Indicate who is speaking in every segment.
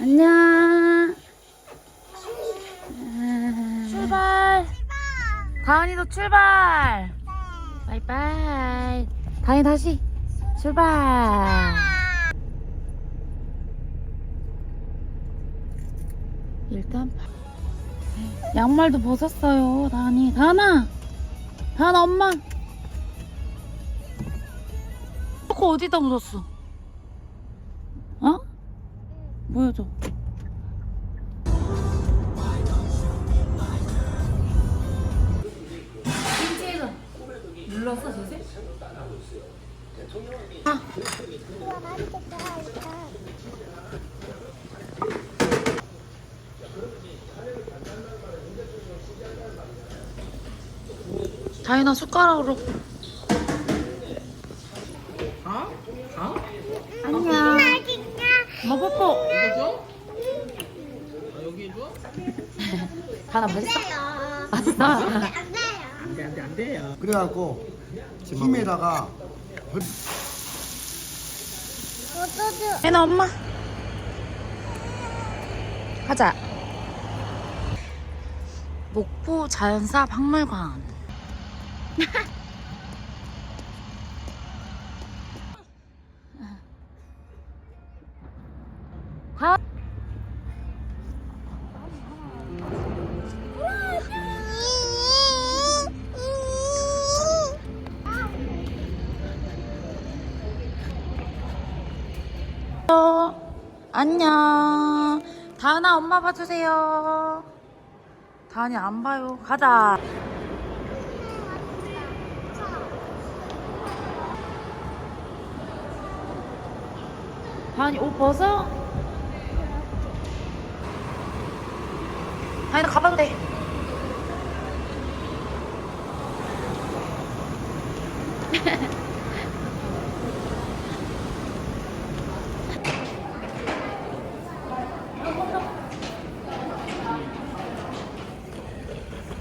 Speaker 1: 안녕. 출발. 다은이도 출발. 바이바이. 다은이 다시 출발. 일단 양말도 벗었어요. 다은이. 다은아. 다은아 엄마. 초코 어디다 묻었어? 어? 보여줘. 눌렀어, 제세? 아, 다이나 숟가락으로. 안녕. 엄마 뽀뽀.
Speaker 2: 이거죠? 아?
Speaker 1: 다나 맛있어? 맛있어?
Speaker 2: 안 돼, 안 돼, 안 돼요.
Speaker 3: 그래갖고 힘에다가 헐-
Speaker 1: 애나 엄마. 가자. 목포 자연사 박물관. 다. 안녕. 다은아 엄마 봐주세요. 다은이 안 봐요. 가자. 다은이 옷 벗어? 다은이 가봐도 돼.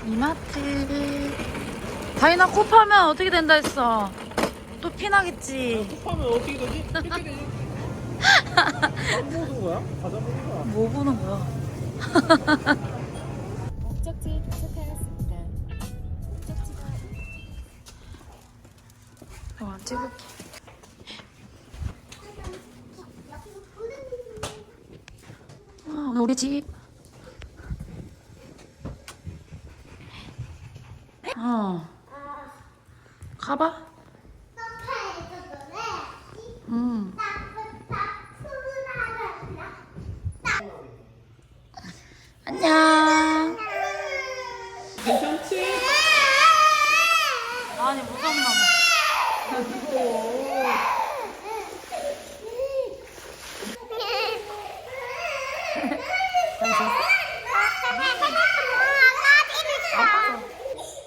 Speaker 1: 이마트. 다이나 코 파면 어떻게 된다 했어? 또 피나겠지.
Speaker 2: 하면 어떻게 되지? 어떻게 되지? 안 보는 거야? 과자 보는 거야?
Speaker 1: 뭐 보는 거야?
Speaker 4: 목적지에 도착하였습니다. 목적지가
Speaker 1: 어, 찍을게. 아, 오늘 우리 집. 어. 가봐. 음. 안녕.
Speaker 2: 괜찮지?
Speaker 1: 아니 무섭나 봐.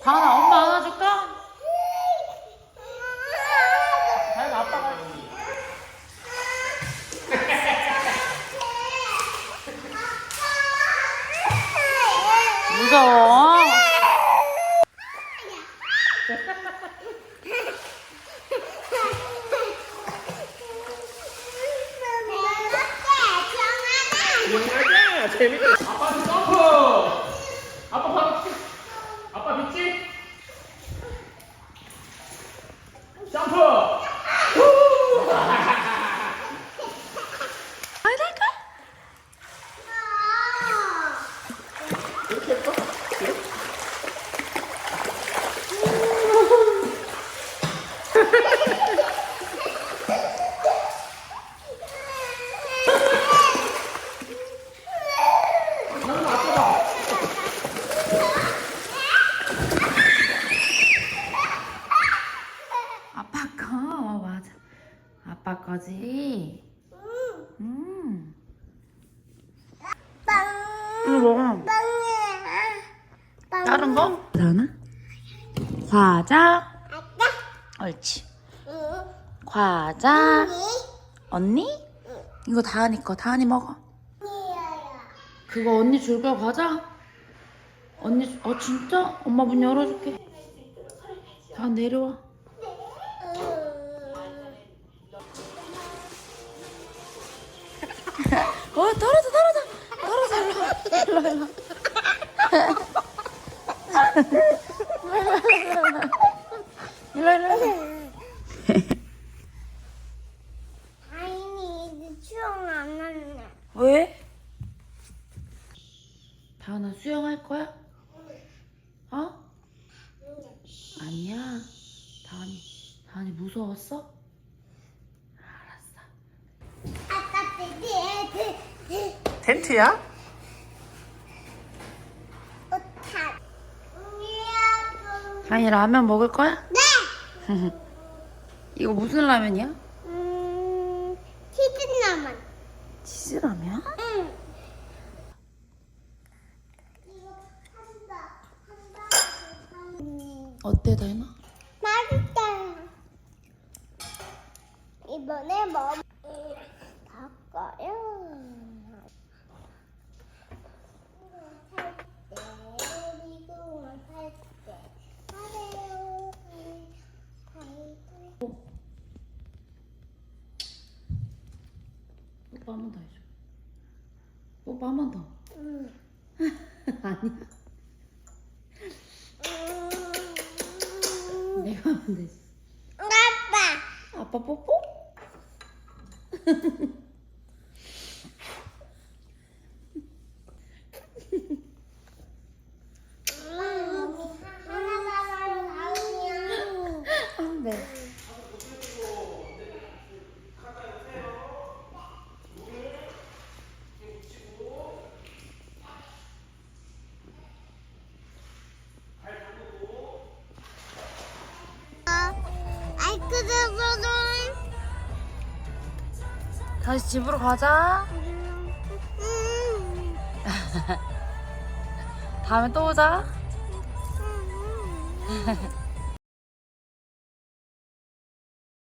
Speaker 1: 다은아 엄마까? 다은아 아빠가 무서워.
Speaker 2: 영화자 재밌다. 아빠 점프. 아빠 치. 아빠 믿지? 점프.
Speaker 1: 아빠 거 맞아. 거지. 음. 이거 먹어. 다른 거? 다나? 과자. 옳지. 과자. 언니? 이거 다은이 거. 다은이 먹어. 그거 언니 줄 거야 과자? 언니 어 진짜? 엄마 문 열어줄게. 다 내려와. 어 떨어져 떨어져 일로 일로 일로.
Speaker 5: 다행히 이제 추억 안 났네.
Speaker 1: 왜? 다은아 수영할 거야? 어? 아니야. 다은이 다은이 무서웠어?
Speaker 5: 아까 때
Speaker 2: 텐트야?
Speaker 1: 다은이 라면 먹을 거야?
Speaker 5: 네.
Speaker 1: 이거 무슨 라면이야?
Speaker 5: 음, 치즈라면.
Speaker 1: 치즈 라면?
Speaker 5: 응. 이거 한다. 한다. 음,
Speaker 1: 어때 다은아?
Speaker 5: 맛있다. 이번에 뭐 바꿔요.
Speaker 1: 뽀뽀 한 번 더 해줘. 뽀뽀 한 번 더. 아니야. 내가 하면 되지.
Speaker 5: 아빠.
Speaker 1: 아빠 뽀뽀? 다시 집으로 가자.
Speaker 5: 음.
Speaker 1: 다음에 또 오자.
Speaker 5: 음.